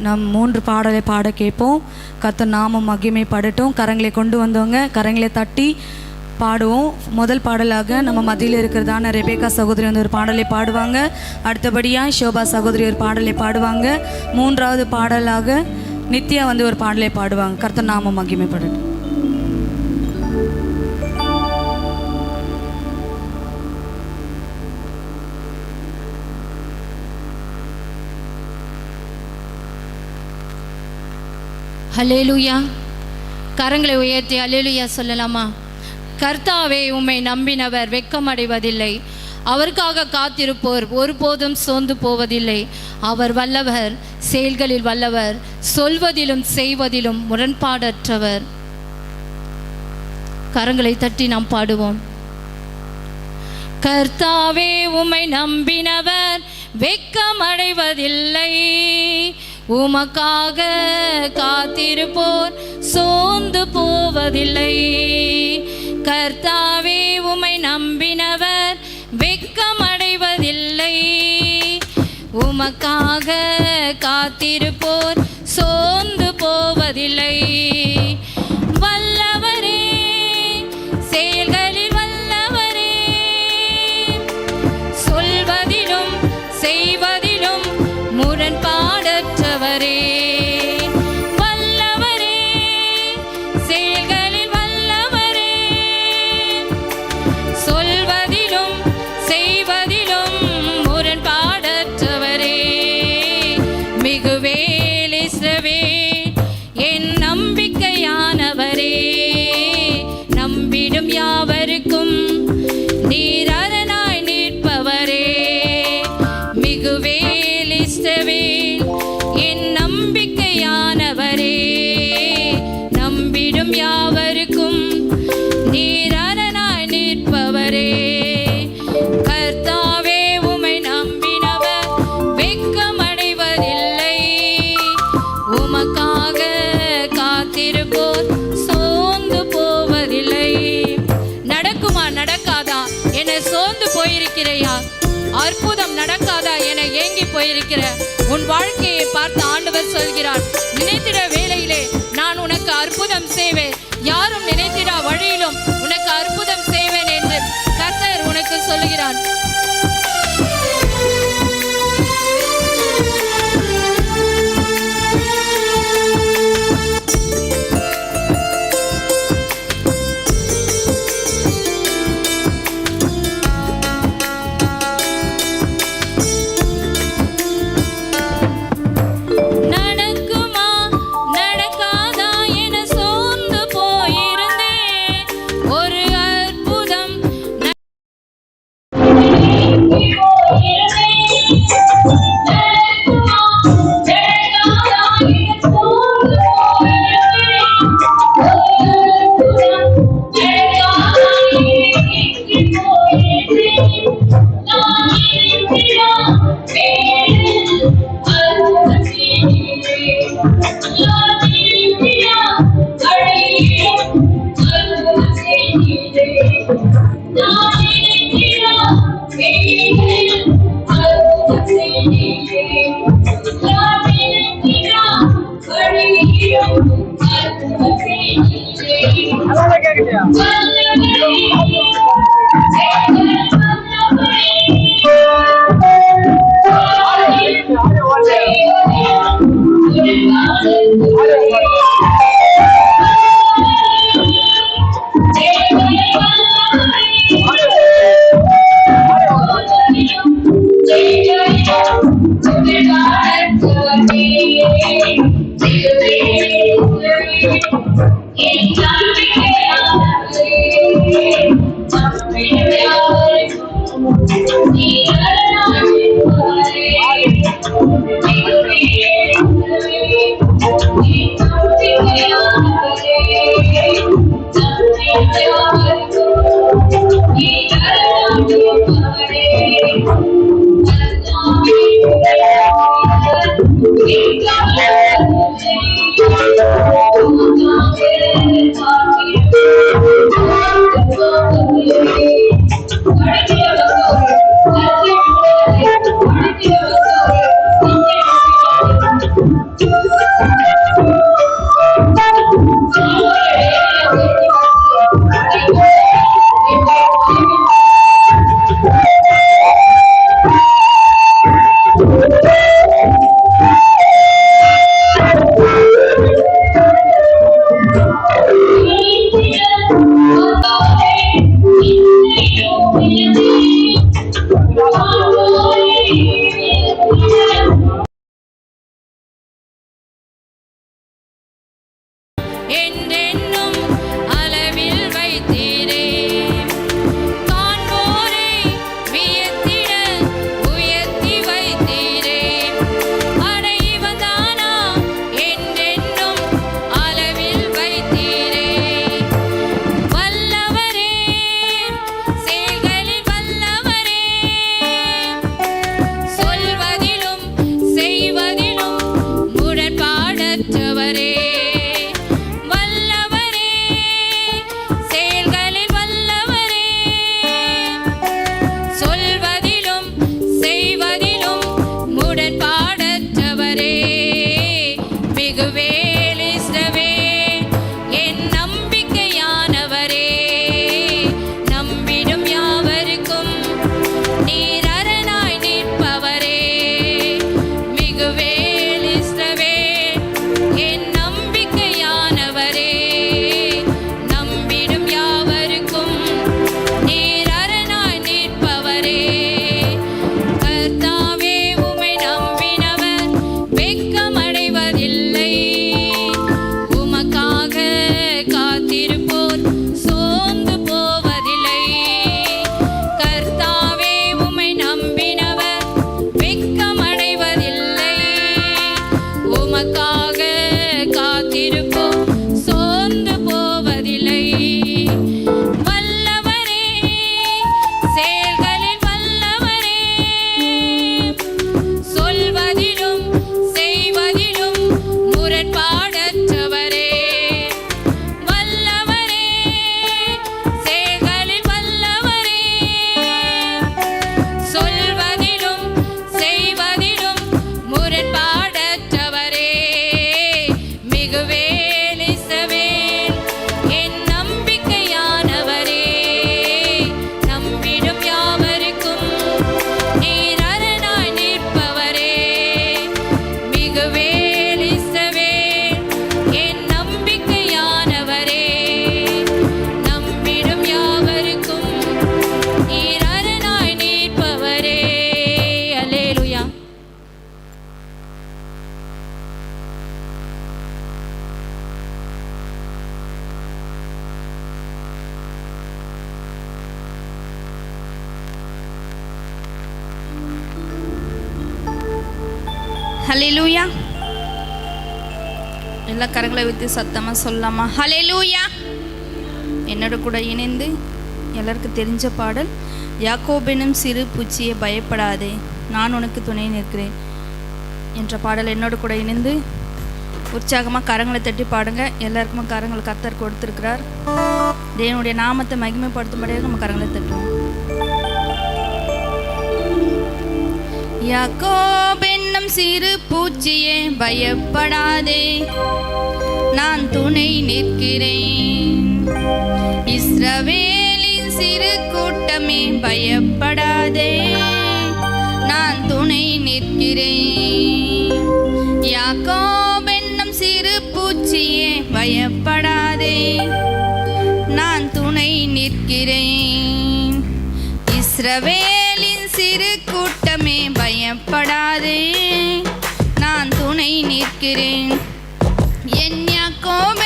நம் மூன்று பாடலை பாட கேட்போம். கத்த நாமம் மகிமைப்படட்டும். கரங்களை கொண்டு வந்தவங்க கரங்களை தட்டி பாடுவோம். முதல் பாடலாக நம்ம மத்தியில் இருக்கிறதான ரெபேக்கா சகோதரி வந்து ஒரு பாடலை பாடுவாங்க. அடுத்தபடியாக ஷோபா சகோதரி ஒரு பாடலை பாடுவாங்க. மூன்றாவது பாடலாக நித்யா வந்து ஒரு பாடலை பாடுவாங்க. கர்த்த நாமம் மகிமைப்படட்டும். ஹலேலுயா கரங்களை உயர்த்தி அலேலுயா சொல்லலாமா? கர்த்தாவே உம்மை நம்பினவர் வெட்கமடைவதில்லை அவருக்காக காத்திருப்போர் ஒருபோதும் சோர்ந்து போவதில்லை. அவர் வல்லவர் செயல்களில் வல்லவர் சொல்வதிலும் செய்வதிலும் முரண்பாடற்றவர். கரங்களை தட்டி நாம் பாடுவோம். கர்த்தாவே உம்மை நம்பினவர் வெட்கமடைவதில்லை உமக்காக காத்திருப்போர் சோர்ந்து போவதில்லை. கர்த்தாவே உமை நம்பினவர் வெக்கமடைவதில்லை உமக்காக காத்திருப்போர் சோர்ந்து போவதில்லை. இருக்கிற உன் வாழ்க்கையை பார்த்து ஆண்டவர் சொல்கிறார். நினைத்திட வேளையிலே நான் உனக்கு அற்புதம் செய்வேன். யாரும் நினைத்திடா வழியிலும் உனக்கு அற்புதம் செய்வேன் என்று கர்த்தர் உனக்கு சொல்கிறான் create. கரங்களை சத்தமாக சத்தமா சொல்லலாமா ஹalleluya என்னோட கூட இணைந்து எல்லாருக்கும் தெரிஞ்ச பாடல் யாக்கோபெனும் சிறு பூச்சியை பயப்படாதே நான் உனக்கு துணை நிற்கிறேன் என்ற பாடல் என்னோட கூட இணைந்து உற்சாகமாக கரங்களை தட்டி பாடுங்க. எல்லாருக்குமே கரங்களை கத்தர் கொடுத்துருக்கிறார். தேவனுடைய நாமத்தை மகிமைப்படுத்தும்படியாக நம்ம கரங்களை தட்டுவோம். யாக்கோபென்னும் சிறு பூச்சியே பயப்படாதே நான் துணை நிற்கிறேன். இஸ்ரவேலின் சிறு கூட்டமே பயப்படாதே. நான் துணை நிற்கிறேன். யாக்கோபென்னும் சிறு பூச்சியே பயப்படாதே. நான் துணை நிற்கிறேன். இஸ்ரவேலின் சிறு கூட்டமே பயப்படாதே. நான் துணை நிற்கிறேன். யாக்கோபே என்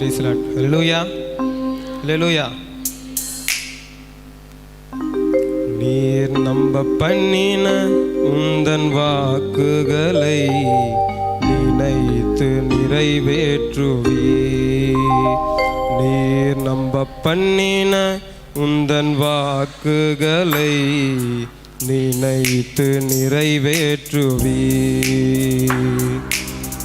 பிரைஸ் லாட் Lord. Hallelujah. நீர் நம்ப பண்ணின உந்தன் வாக்குகளை நினைத்து நிறைவேற்றுவே நீர் நம்ப பண்ணின உந்தன் வாக்குகளை நினைத்து நிறைவேற்றுவே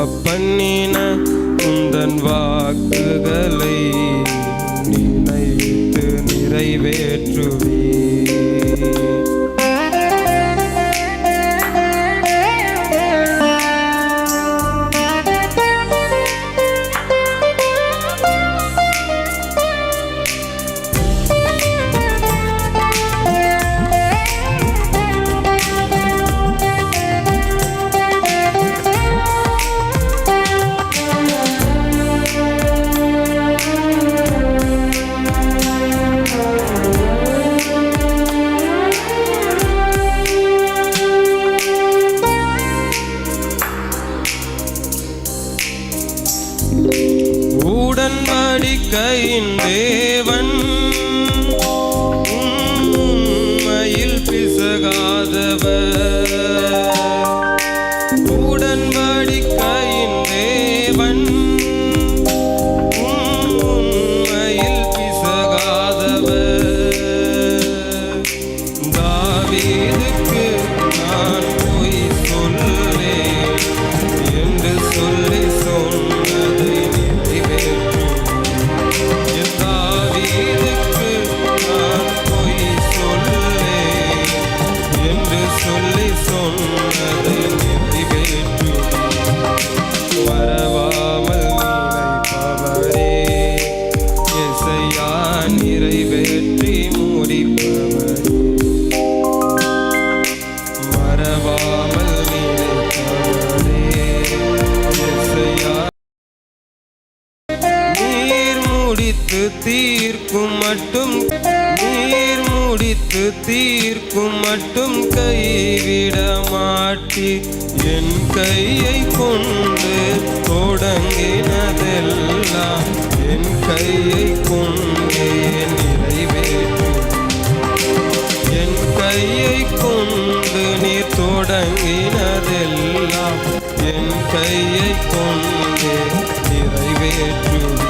நீர் பண்ணின உந்தன் வாக்குகளை நினைத்து நிறைவேற்றுவே. முடித்து தீர்க்கும் மட்டும் நீர் முடித்து தீர்க்கும் மட்டும் கைவிட மாட்டி என் கையை கொண்டு தொடங்கினதெல்லாம் என் கையை கொண்டே நிறைவேற்றும். என் கையை கொண்டு நீர் தொடங்கினதெல்லாம் என் கையை கொண்டு நிறைவேற்றும்.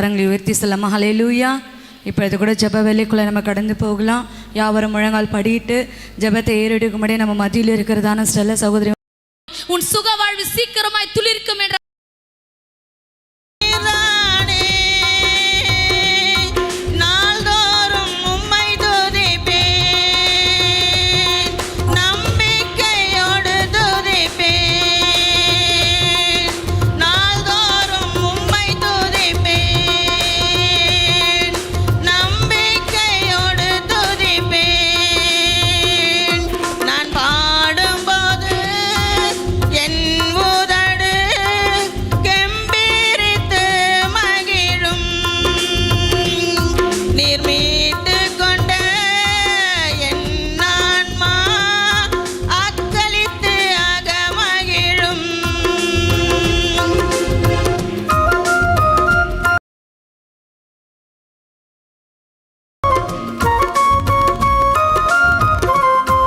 கரங்களை உயர்த்தி சொல்லமா இப்போ இது கூட ஜெப வேலைக்குள்ளே நம்ம கடந்து போகலாம். யாவரும் முழங்கால் படிட்டு ஜெபத்தை ஏறெடுக்கும்படி நம்ம மத்தியில் இருக்கிறதான ஸ்டெல்ல சகோதரி உன் சுக வாழ்வு சீக்கிரமாய் துளிர்க்கும் என்ற